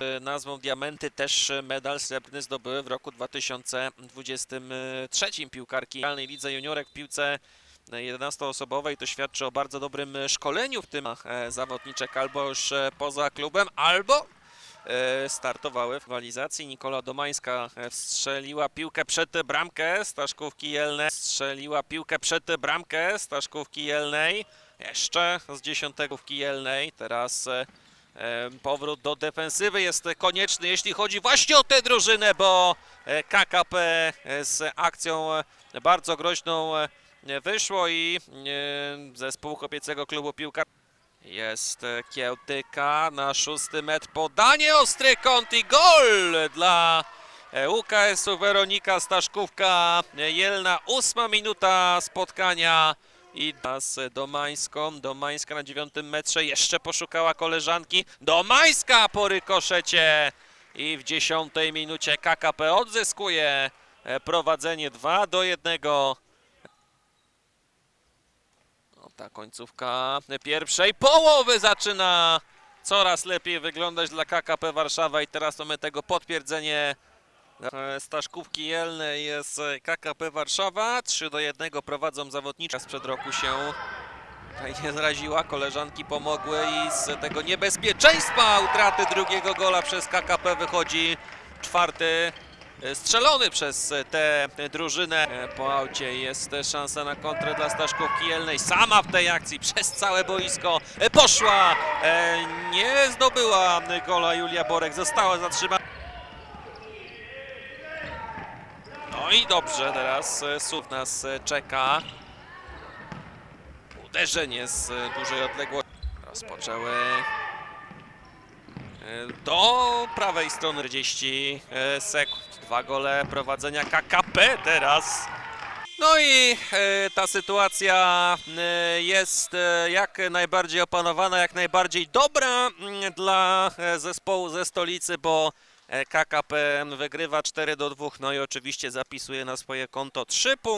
e, nazwą Diamenty też e, medal srebrny zdobyły w roku 2023 piłkarki realnej lidze juniorek w piłce 11-osobowej. To świadczy o bardzo dobrym e, szkoleniu w tym e, zawodniczek albo już e, poza klubem, albo e, startowały w rywalizacji. Nikola Domańska e, wstrzeliła piłkę przed bramkę Staszkówki Jelnej. Strzeliła piłkę przed bramkę Staszkówki Jelnej. Jeszcze z dziesiątego Jelnej. Teraz e, e, powrót do defensywy jest konieczny, jeśli chodzi właśnie o tę drużynę, bo e, KKP e, z akcją e, bardzo groźną wyszło i zespół kobiecego klubu piłka jest Kiełtyka na szósty metr. Podanie, ostry kąt i gol dla UKS-u Weronika Staszkówka. Jelna, ósma minuta spotkania. I teraz Domańską. Domańska na dziewiątym metrze jeszcze poszukała koleżanki. Domańska po rykoszecie. I w dziesiątej minucie KKP odzyskuje e, prowadzenie 2 do 1. No, ta końcówka pierwszej połowy zaczyna coraz lepiej wyglądać dla KKP Warszawa i teraz mamy tego potwierdzenie Staszkówki Jelnej jest e, KKP Warszawa. 3 do 1 prowadzą zawodnicze. Sprzed roku się nie zraziła, koleżanki pomogły i z tego niebezpieczeństwa utraty drugiego gola przez KKP wychodzi czwarty e, strzelony przez tę drużynę. E, Po aucie jest szansa na kontrę dla Staszkówki Jelnej. Sama w tej akcji przez całe boisko poszła. Nie zdobyła gola Julia Borek. Została zatrzymana. No i dobrze, teraz e, Sów nas e, czeka. Uderzenie z e, dużej odległości. Rozpoczęły do prawej strony 40 e, sekund. Dwa gole prowadzenia KKP teraz. No i ta sytuacja jest jak najbardziej opanowana, jak najbardziej dobra mm, dla zespołu ze stolicy, bo e, KKP wygrywa 4 do 2, no i oczywiście zapisuje na swoje konto 3 punkty.